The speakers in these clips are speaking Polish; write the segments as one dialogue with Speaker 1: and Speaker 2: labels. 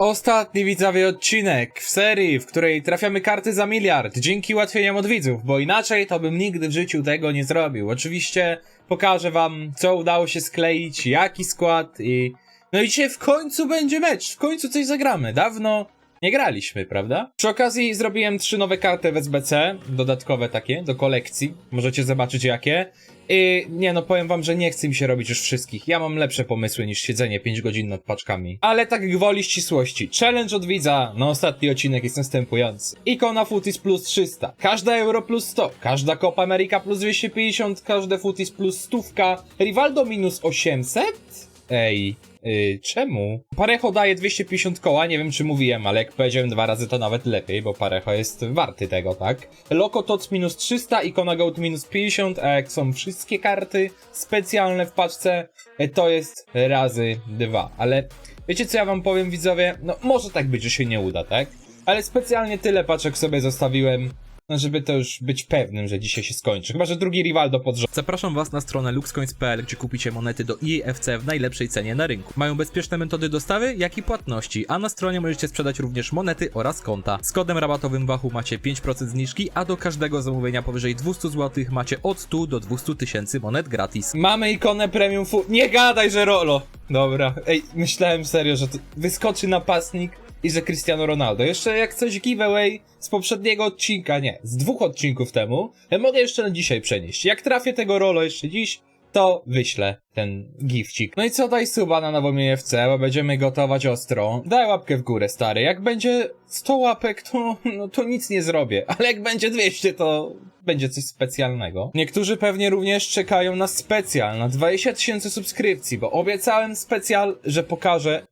Speaker 1: Ostatni widzowie odcinek w serii, w której trafiamy karty za miliard dzięki ułatwieniom od widzów, bo inaczej to bym nigdy w życiu tego nie zrobił. Oczywiście pokażę wam, co udało się skleić, jaki skład i... No i dzisiaj w końcu będzie mecz, w końcu coś zagramy. Dawno nie graliśmy, prawda? Przy okazji zrobiłem trzy nowe karty w SBC, dodatkowe takie, do kolekcji. Możecie zobaczyć jakie. I nie no, powiem wam, że nie chce mi się robić już wszystkich. Ja mam lepsze pomysły niż siedzenie 5 godzin nad paczkami. Ale tak gwoli ścisłości. Challenge od widza na ostatni odcinek jest następujący. Ikona Footis plus 300, każda Euro plus 100, każda Copa America plus 250, każde Footis plus 100, Rivaldo minus 800? Ej, yy, czemu? Parecho daje 250 koła, nie wiem czy mówiłem, ale jak powiedziałem dwa razy to nawet lepiej, bo Parecho jest warty tego, tak? Loco Tots minus 300, Ikona Goat minus 50, a jak są wszystkie karty specjalne w paczce, e, to jest razy dwa. Ale wiecie co ja wam powiem widzowie? No może tak być, że się nie uda, tak? Ale specjalnie tyle paczek sobie zostawiłem, no żeby to już być pewnym, że dzisiaj się skończy. Chyba, że drugi Rivaldo pod rząd.
Speaker 2: Zapraszam Was na stronę luxcoins.pl, gdzie kupicie monety do EAFC w najlepszej cenie na rynku. Mają bezpieczne metody dostawy, jak i płatności, a na stronie możecie sprzedać również monety oraz konta. Z kodem rabatowym Wachu macie 5% zniżki, a do każdego zamówienia powyżej 200 zł macie od 100 do 200 tysięcy monet gratis.
Speaker 1: Mamy ikonę premium fu... Nie gadaj, że Rolo! Dobra, ej, myślałem serio, że to wyskoczy napastnik i że Cristiano Ronaldo. Jeszcze jak coś giveaway z poprzedniego odcinka, nie, z dwóch odcinków temu, mogę jeszcze na dzisiaj przenieść. Jak trafię tego Rolo jeszcze dziś, to wyślę ten gifcik. No i co, daj suba na nową FC, bo będziemy gotować ostro. Daj łapkę w górę, stary. Jak będzie 100 łapek, to, no, to nic nie zrobię. Ale jak będzie 200, to będzie coś specjalnego. Niektórzy pewnie również czekają na specjal, na 20 tysięcy subskrypcji, bo obiecałem specjal, że pokażę,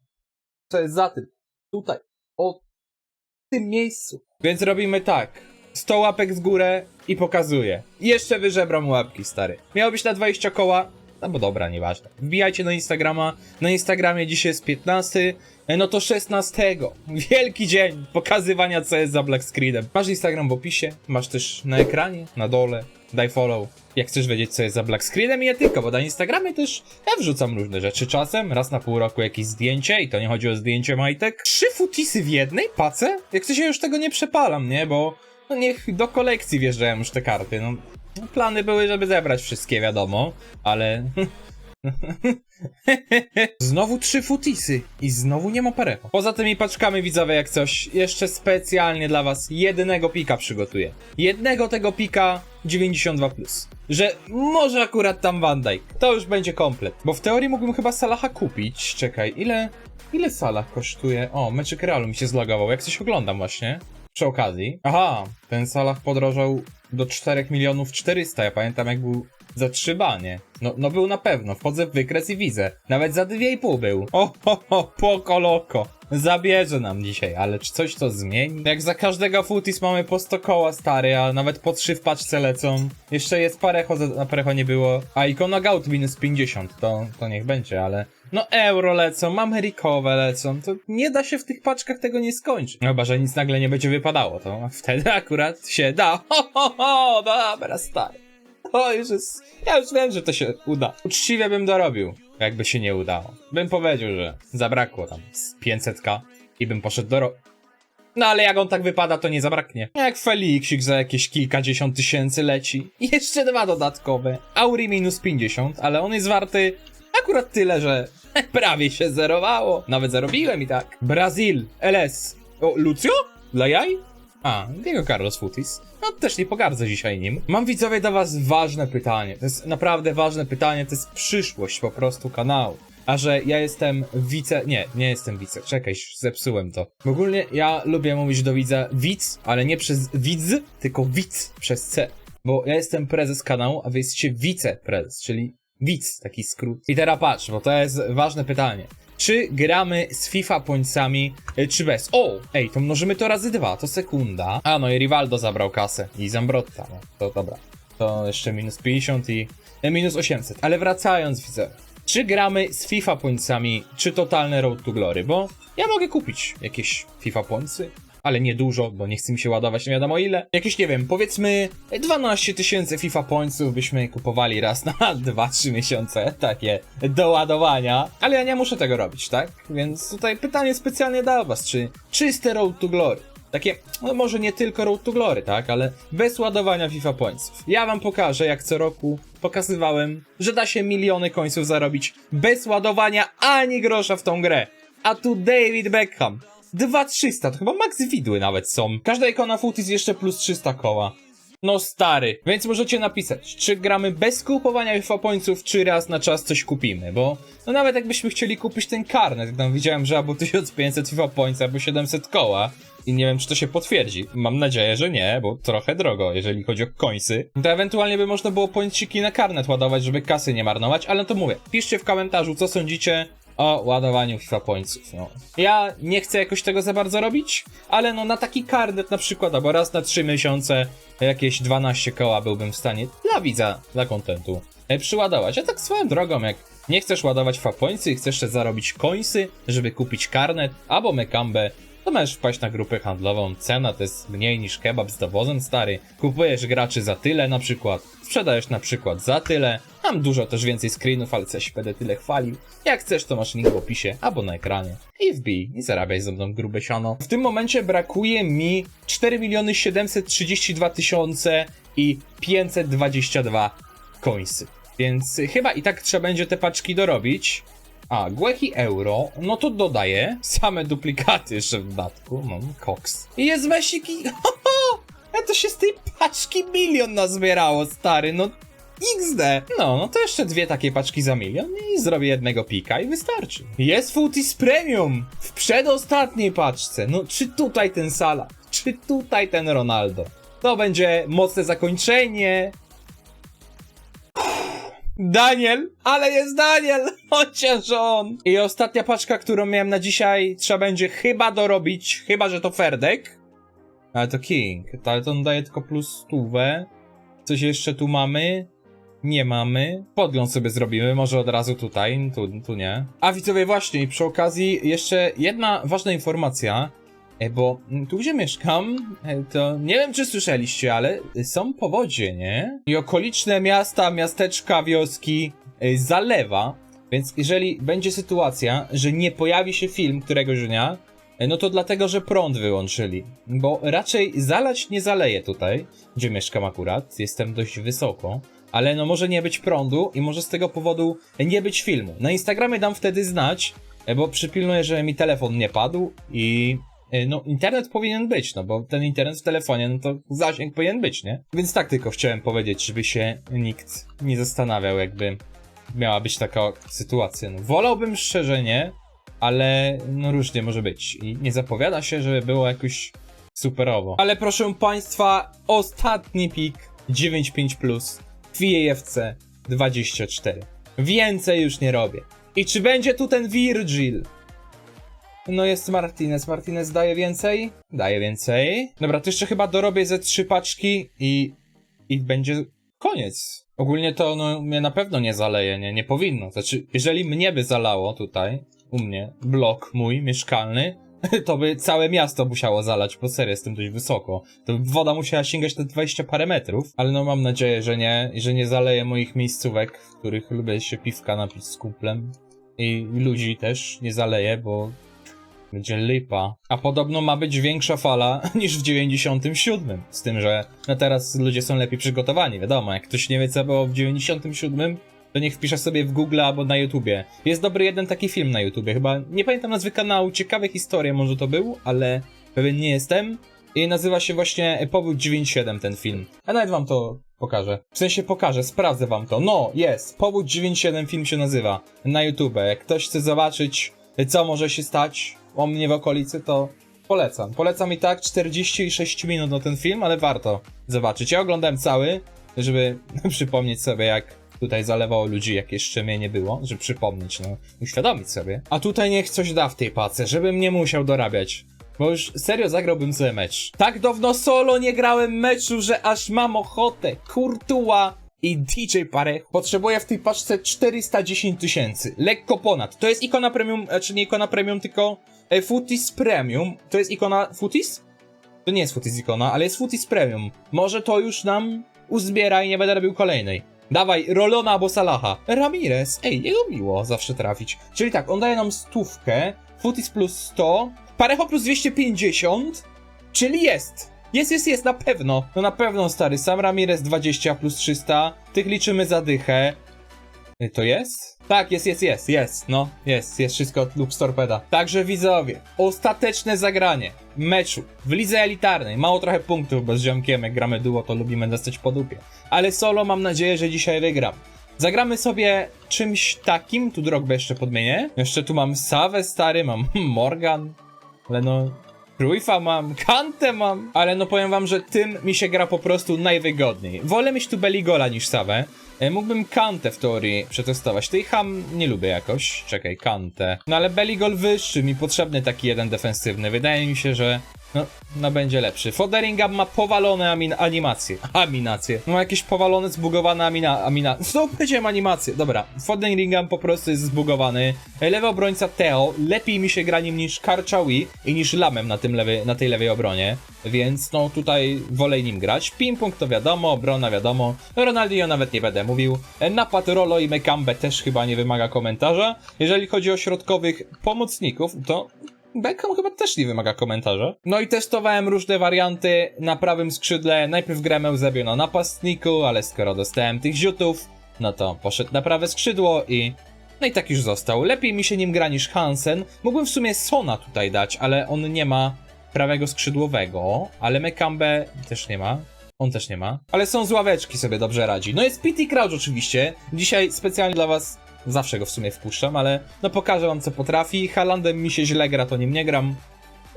Speaker 1: co jest za tym. Tutaj. O tym miejscu. Więc robimy tak. 100 łapek z górę i pokazuję. Jeszcze wyżebram łapki, stary. Miało być na 20 koła, no bo dobra, nieważne. Wbijajcie na Instagrama. Na Instagramie dzisiaj jest 15, no to 16. Wielki dzień pokazywania, co jest za black screenem. Masz Instagram w opisie, masz też na ekranie, na dole. Daj follow. Jak chcesz wiedzieć, co jest za black screenem i nie tylko, bo na Instagramie też ja wrzucam różne rzeczy czasem. Raz na pół roku jakieś zdjęcie i to nie chodzi o zdjęcie majtek. Trzy futisy w jednej pace? Jak coś ja już tego nie przepalam, nie? Bo no niech do kolekcji wjeżdżają już te karty. No, no plany były, żeby zebrać wszystkie, wiadomo, ale... znowu trzy futisy i znowu nie ma parecho. Poza tymi paczkami widzowie jak coś, jeszcze specjalnie dla was jednego pika przygotuję. Jednego tego pika 92+. Plus. Że może akurat tam Van Dijk. To już będzie komplet. Bo w teorii mógłbym chyba Salaha kupić. Czekaj, ile... Ile Salah kosztuje? O, meczyk Realu mi się zlogował, jak coś oglądam właśnie. Przy okazji. Aha, ten Salah podrożał do 4 milionów 400. Ja pamiętam jak był za 3 banie. No, no był na pewno. Wchodzę w wykres i widzę. Nawet za 2,5 był. O, ho, ho, poko loko. Zabierze nam dzisiaj, ale czy coś to zmieni? Jak za każdego futis mamy po 100 koła stary, a nawet po 3 w paczce lecą. Jeszcze jest parecho, na parecho nie było. A ikona Gout minus 50, to, to niech będzie, ale... No euro lecą, amerykowe lecą, to nie da się w tych paczkach tego nie skończyć. Chyba, że nic nagle nie będzie wypadało, to wtedy akurat się da. Ho, ho, ho, dobra, stary. To już jest... Ja już wiem, że to się uda. Uczciwie bym dorobił, jakby się nie udało. Bym powiedział, że zabrakło tam z 500k i bym poszedł do ro... No ale jak on tak wypada, to nie zabraknie. Jak Felixik za jakieś kilkadziesiąt tysięcy leci. Jeszcze dwa dodatkowe. Auri minus 50, ale on jest warty akurat tyle, że prawie się zerowało. Nawet zarobiłem i tak. Brazil, LS. O, Lucio? Dla jaj? A, Diego Carlos Futis. No też nie pogardzę dzisiaj nim. Mam widzowie do was ważne pytanie. To jest naprawdę ważne pytanie, to jest przyszłość po prostu kanału. A że ja jestem wice... Nie, nie jestem wice. Czekaj, zepsułem to. Ogólnie ja lubię mówić do widza widz, ale nie przez widz, tylko widz przez C. Bo ja jestem prezes kanału, a wy jesteście wiceprezes, czyli widz, taki skrót. I teraz patrz, bo to jest ważne pytanie. Czy gramy z FIFA pońcami, y, czy bez? O! Ej, to mnożymy to razy dwa, to sekunda. A, no i Rivaldo zabrał kasę. I Zambrotta, no. To dobra. To jeszcze minus 50 i e, minus 800. Ale wracając, widzę. Czy gramy z FIFA pońcami, czy totalne Road to Glory? Bo ja mogę kupić jakieś FIFA pońcy, ale nie dużo, bo nie chce mi się ładować nie wiadomo ile. Jakieś, nie wiem, powiedzmy 12 tysięcy FIFA Pointsów byśmy kupowali raz na 2-3 miesiące, takie do ładowania, ale ja nie muszę tego robić, tak? Więc tutaj pytanie specjalnie dla was, czy czyste Road to Glory? Takie, no może nie tylko Road to Glory, tak, ale bez ładowania FIFA Pointsów. Ja wam pokażę, jak co roku pokazywałem, że da się miliony końców zarobić bez ładowania ani grosza w tą grę. A tu David Beckham. 2300, to chyba max widły nawet są. Każda ikona Footies jeszcze plus 300 koła. No stary, więc możecie napisać, czy gramy bez kupowania FIFA Pointsów, czy raz na czas coś kupimy, bo no nawet jakbyśmy chcieli kupić ten karnet, tam widziałem, że albo 1500 FIFA Points, albo 700 koła, i nie wiem, czy to się potwierdzi. Mam nadzieję, że nie, bo trochę drogo, jeżeli chodzi o końsy. To ewentualnie by można było pońciki na karnet ładować, żeby kasy nie marnować, ale to mówię. Piszcie w komentarzu, co sądzicie o ładowaniu FIFA Pointsów, no. Ja nie chcę jakoś tego za bardzo robić, ale no na taki karnet na przykład, albo raz na 3 miesiące jakieś 12 koła byłbym w stanie dla widza, dla kontentu e, przyładować. A tak swoją drogą, jak nie chcesz ładować Pointsy i chcesz jeszcze zarobić końsy, żeby kupić karnet albo mekambę, to możesz wpaść na grupę handlową. Cena to jest mniej niż kebab z dowozem stary. Kupujesz graczy za tyle na przykład, sprzedajesz na przykład za tyle. Mam dużo też więcej screenów, ale coś będę tyle chwalił. Jak chcesz, to masz link w opisie albo na ekranie. I wbij i zarabiaj ze mną grube siano. W tym momencie brakuje mi 4 miliony 732 tysiące i 522 końsy. Więc chyba i tak trzeba będzie te paczki dorobić. A, Głeki Euro, no to dodaję same duplikaty jeszcze w dodatku, no, koks. I jest Mesik i... Ja to się z tej paczki milion nazbierało, stary, no XD. No, no to jeszcze dwie takie paczki za milion i zrobię jednego pika i wystarczy. Jest Footies Premium w przedostatniej paczce. No, czy tutaj ten Salah? Czy tutaj ten Ronaldo? To będzie mocne zakończenie Daniel, ale jest Daniel! Chociaż on! I ostatnia paczka, którą miałem na dzisiaj, trzeba będzie chyba dorobić, chyba że to Ferdek. Ale to King, ale to on daje tylko plus stówę. Coś jeszcze tu mamy? Nie mamy. Podgląd sobie zrobimy, może od razu tutaj, tu, tu nie. A widzowie, właśnie, przy okazji jeszcze jedna ważna informacja. E, Bo mm, tu, gdzie mieszkam, e, to nie wiem, czy słyszeliście, ale są powodzie, nie? I okoliczne miasta, miasteczka, wioski e, zalewa. Więc jeżeli będzie sytuacja, że nie pojawi się film któregoś dnia, no to dlatego, że prąd wyłączyli. Bo raczej zalać nie zaleje tutaj, gdzie mieszkam akurat. Jestem dość wysoko. Ale no może nie być prądu i może z tego powodu nie być filmu. Na Instagramie dam wtedy znać, bo przypilnuję, że mi telefon nie padł i no internet powinien być, no bo ten internet w telefonie, no to zasięg powinien być, nie? Więc tak tylko chciałem powiedzieć, żeby się nikt nie zastanawiał, jakby miała być taka sytuacja. No, wolałbym szczerze nie, ale no różnie może być i nie zapowiada się, żeby było jakoś superowo. Ale proszę państwa, ostatni pik 9.5 plus w EAFC 24. Więcej już nie robię. I czy będzie tu ten Virgil? No jest Martinez. Martinez daje więcej? Daje więcej. Dobra, to jeszcze chyba dorobię ze trzy paczki i... i będzie koniec. Ogólnie to no, mnie na pewno nie zaleje, nie, nie powinno. Znaczy, jeżeli mnie by zalało tutaj, u mnie, blok mój mieszkalny, to by całe miasto musiało zalać, bo serio jestem dość wysoko. To by woda musiała sięgać te 20 parę metrów, ale no mam nadzieję, że nie, że nie zaleje moich miejscówek, w których lubię się piwka napić z kumplem. I ludzi też nie zaleje, bo będzie lipa. A podobno ma być większa fala niż w 97. Z tym, że no teraz ludzie są lepiej przygotowani, wiadomo. Jak ktoś nie wie, co było w 97, to niech wpisze sobie w Google albo na YouTubie. Jest dobry jeden taki film na YouTubie, chyba nie pamiętam nazwy kanału, ciekawe historie może to był, ale pewien nie jestem. I nazywa się właśnie Powód 97 ten film. A nawet wam to pokażę. W sensie pokażę, sprawdzę wam to. No, jest. Powód 97 film się nazywa. Na YouTube. Jak ktoś chce zobaczyć, co może się stać o mnie w okolicy, to polecam. Polecam i tak 46 minut na ten film, ale warto zobaczyć. Ja oglądałem cały, żeby przypomnieć sobie, jak tutaj zalewało ludzi, jak jeszcze mnie nie było, żeby przypomnieć, no, uświadomić sobie. A tutaj niech coś da w tej pace, żebym nie musiał dorabiać. Bo już serio zagrałbym sobie mecz. Tak dawno solo nie grałem meczu, że aż mam ochotę. Kurtua i DJ Parech potrzebuje w tej paczce 410 tysięcy. Lekko ponad. To jest ikona premium, znaczy nie ikona premium, tylko e, Footies Premium. To jest ikona Footies? To nie jest Futis Ikona, ale jest Futis Premium. Może to już nam uzbiera i nie będę robił kolejnej. Dawaj, Rolona albo Salaha. Ramirez. Ej, jego miło zawsze trafić. Czyli tak, on daje nam stówkę, Futis plus 100, Parejo plus 250, czyli jest. Jest, jest, jest, na pewno. No na pewno, stary. Sam Ramirez 20 plus 300. Tych liczymy za dychę. Y, To jest? Tak, jest, jest, jest, jest, no, jest, jest wszystko lub torpeda. Także widzowie, ostateczne zagranie meczu w lidze elitarnej. Mało trochę punktów, bo z ziomkiem jak gramy duo, to lubimy dostać po dupie. Ale solo mam nadzieję, że dzisiaj wygram. Zagramy sobie czymś takim, tu Drogba jeszcze podmienię. Jeszcze tu mam Sawę stary, mam Morgan, ale no... Cruyffa mam, Kantę mam, ale no powiem wam, że tym mi się gra po prostu najwygodniej. Wolę mieć tu Beligola niż Sawę. E, Mógłbym Kantę w teorii przetestować. Tej Ham nie lubię jakoś. Czekaj, Kantę. No ale Beligol wyższy, mi potrzebny taki jeden defensywny. Wydaje mi się, że no, no będzie lepszy. Foderingam ma powalone amin animacje. Aminacje. Ma jakieś powalone, zbugowane amina... amina... Znowu powiedziałem animacje. Dobra. Foderingam po prostu jest zbugowany. Lewy obrońca Teo. Lepiej mi się gra nim niż Karczawi i niż Lamem na, tym lewy, na tej lewej obronie. Więc no tutaj wolę nim grać. Ping-pong to wiadomo, obrona wiadomo. Ronaldinho nawet nie będę mówił. Napad Rolo i Mekambe też chyba nie wymaga komentarza. Jeżeli chodzi o środkowych pomocników, to Beckham chyba też nie wymaga komentarza. No i testowałem różne warianty na prawym skrzydle. Najpierw grałem Eusebio na napastniku, ale skoro dostałem tych ziutów, no to poszedł na prawe skrzydło i... No i tak już został. Lepiej mi się nim gra niż Hansen. Mógłbym w sumie Sona tutaj dać, ale on nie ma prawego skrzydłowego, ale Mekambe też nie ma. On też nie ma. Ale są z ławeczki sobie dobrze radzi. No jest Pity Crouch oczywiście. Dzisiaj specjalnie dla was zawsze go w sumie wpuszczam, ale no pokażę wam co potrafi. Halandem mi się źle gra, to nim nie gram.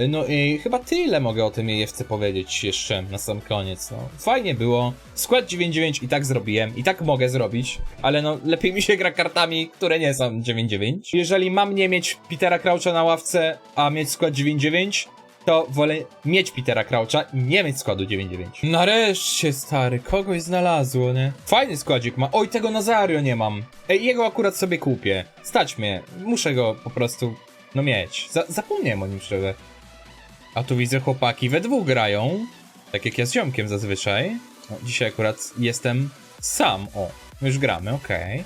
Speaker 1: No i chyba tyle mogę o tym EFC powiedzieć jeszcze na sam koniec. No, fajnie było. Skład 9-9 i tak zrobiłem, i tak mogę zrobić, ale no lepiej mi się gra kartami, które nie są 9-9. Jeżeli mam nie mieć Petera Croucha na ławce, a mieć skład 9-9, to wolę mieć Petera Croucha i nie mieć składu 9-9. Nareszcie, stary, kogoś znalazło, nie? Fajny składzik ma. Oj, tego Nazario nie mam. Ej, jego akurat sobie kupię. Stać mnie. Muszę go po prostu, no mieć. Za zapomniałem o nim szczerze. A tu widzę chłopaki we dwóch grają. Tak jak ja z ziomkiem zazwyczaj. No, dzisiaj akurat jestem sam. O, już gramy, okej.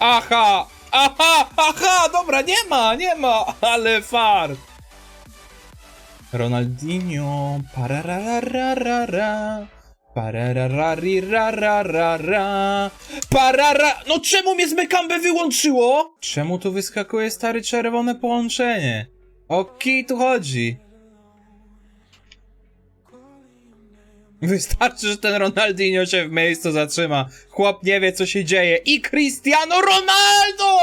Speaker 1: Aha! Aha! Aha! Dobra, nie ma, nie ma! Ale fart! Ronaldinho, pararararara, pararararirarara, parara... No czemu mnie z Mekambe wyłączyło? Czemu tu wyskakuje stary czerwone połączenie? O kij tu chodzi? Wystarczy, że ten Ronaldinho się w miejscu zatrzyma. Chłop nie wie, co się dzieje. I Cristiano Ronaldo!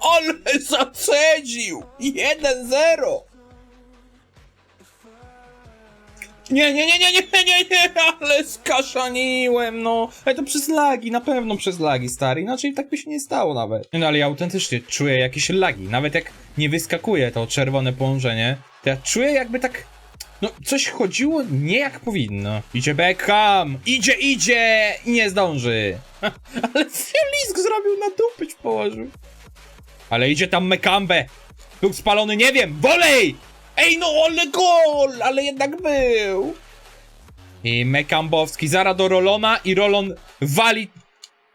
Speaker 1: Ale zacedził! 1-0! Nie, nie, nie, nie, nie, nie, nie, ale skaszaniłem, no. Ale to przez lagi, na pewno przez lagi, stary. Inaczej tak by się nie stało nawet. No ale ja autentycznie czuję jakieś lagi. Nawet jak nie wyskakuje to czerwone połączenie, to ja czuję jakby tak... No, coś chodziło nie jak powinno. Idzie Beckham! Idzie, idzie! I nie zdąży. ale Filisk zrobił na dupyć położył. Ale idzie tam Mekambe. Był spalony, nie wiem, wolej! Ej, no ale gol! Ale jednak był! I Mekambowski zara do Rolona i Rolon wali...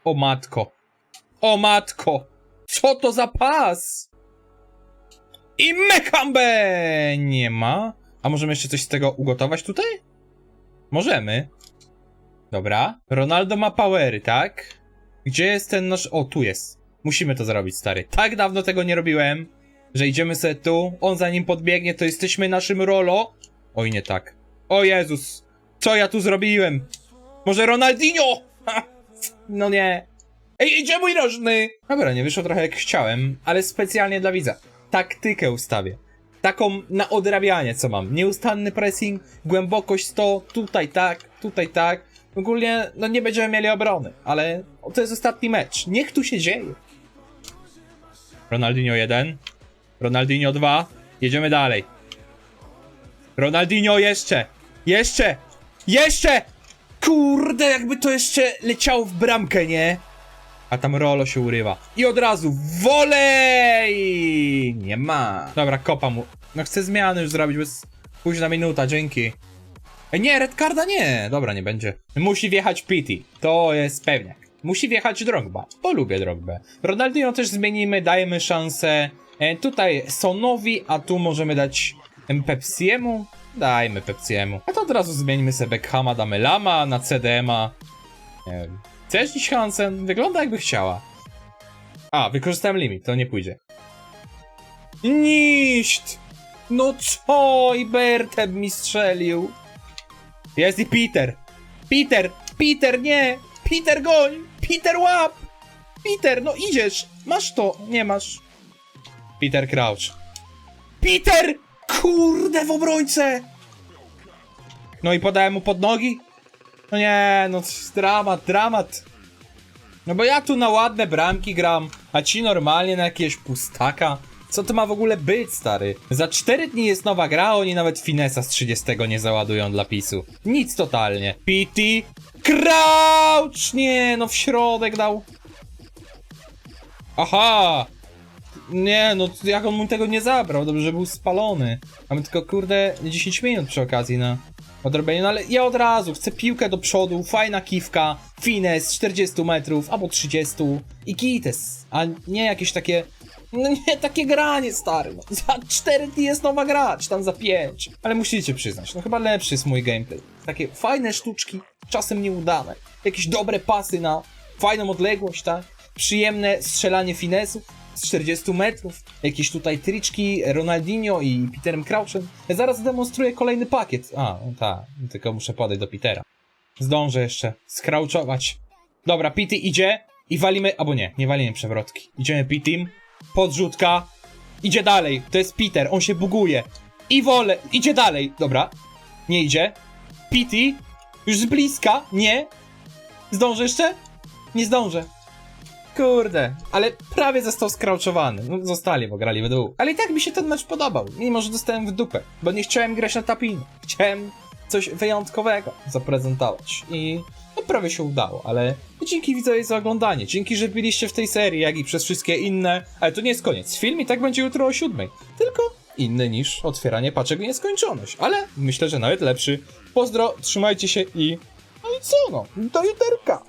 Speaker 1: O matko. O matko. Co to za pas? I Mekambe! Nie ma. A możemy jeszcze coś z tego ugotować tutaj? Możemy. Dobra. Ronaldo ma powery, tak? Gdzie jest ten nasz... O, tu jest. Musimy to zrobić, stary. Tak dawno tego nie robiłem, że idziemy sobie tu, on za nim podbiegnie, to jesteśmy naszym Rolo. Oj, nie tak. O Jezus, co ja tu zrobiłem? Może Ronaldinho? Ha! No nie. Ej, idzie mój rożny! Dobra, nie wyszło trochę jak chciałem, ale specjalnie dla widza. Taktykę ustawię. Taką na odrabianie, co mam. Nieustanny pressing, głębokość 100, tutaj tak, tutaj tak. Ogólnie, no nie będziemy mieli obrony, ale to jest ostatni mecz. Niech tu się dzieje. Ronaldinho 1. Ronaldinho 2. Jedziemy dalej. Ronaldinho jeszcze. Jeszcze. Jeszcze. Kurde, jakby to jeszcze leciało w bramkę, nie? A tam Rolo się urywa. I od razu wolej! Nie ma. Dobra, kopa mu. No chcę zmiany już zrobić, bez późna minuta, dzięki. Ej, nie, red carda nie. Dobra, nie będzie. Musi wjechać Pity. To jest pewniak. Musi wjechać Drogba. Bo lubię Drogbę. Ronaldinho też zmienimy, dajemy szansę. E, tutaj Sonowi, a tu możemy dać em, Pepsiemu. Dajmy Pepsiemu. A to od razu zmienimy sobie Beckhama, damy Lama na CDMA. Nie wiem. Chcesz dziś Hansen? Wygląda jakby chciała. A, wykorzystałem limit, to nie pójdzie. Niść! No co? I Bertem mi strzelił. Jest i Peter. Peter! Peter, nie! Peter, goń! Peter, łap! Peter, no idziesz! Masz to! Nie masz. Peter Crouch. Peter! Kurde, w obrońcę! No i podałem mu pod nogi? No nie, no dramat, dramat. No bo ja tu na ładne bramki gram, a ci normalnie na jakiegoś pustaka. Co to ma w ogóle być, stary? Za 4 dni jest nowa gra, a oni nawet finesa z 30 nie załadują dla PiSu. Nic totalnie. PT Crouch! Nie, no w środek dał. Aha! Nie, no jak on mu tego nie zabrał? Dobrze, że był spalony. Mamy tylko, kurde, 10 minut przy okazji na odrobienie. No ale ja od razu chcę piłkę do przodu, fajna kiwka, fines 40 metrów albo 30 i kites, a nie jakieś takie. No nie, takie granie, stary. No. Za 4 dni jest nowa gra, czy tam za 5. Ale musicie przyznać, no chyba lepszy jest mój gameplay. Takie fajne sztuczki, czasem nieudane. Jakieś dobre pasy na fajną odległość, tak? Przyjemne strzelanie finesów z 40 metrów. Jakieś tutaj triczki Ronaldinho i Peterem Crouchem. Ja zaraz demonstruję kolejny pakiet. A, no tak, tylko muszę podejść do Petera. Zdążę jeszcze skrauczować. Dobra, Pity idzie i walimy, albo nie, nie walimy przewrotki. Idziemy Pitim, podrzutka, idzie dalej, to jest Peter, on się buguje. I wolę, idzie dalej, dobra, nie idzie. Pity, już z bliska, nie. Zdążę jeszcze? Nie zdążę. Kurde, ale prawie został skrauczowany. No, zostali, bo grali w dół. Ale i tak mi się ten mecz podobał, mimo że dostałem w dupę, bo nie chciałem grać na tapinę. Chciałem coś wyjątkowego zaprezentować i no prawie się udało, ale dzięki widzowie za oglądanie, dzięki, że byliście w tej serii, jak i przez wszystkie inne, ale to nie jest koniec. Film i tak będzie jutro o siódmej, tylko inny niż otwieranie paczek w nieskończoność, ale myślę, że nawet lepszy. Pozdro, trzymajcie się i no i co no, do juterka.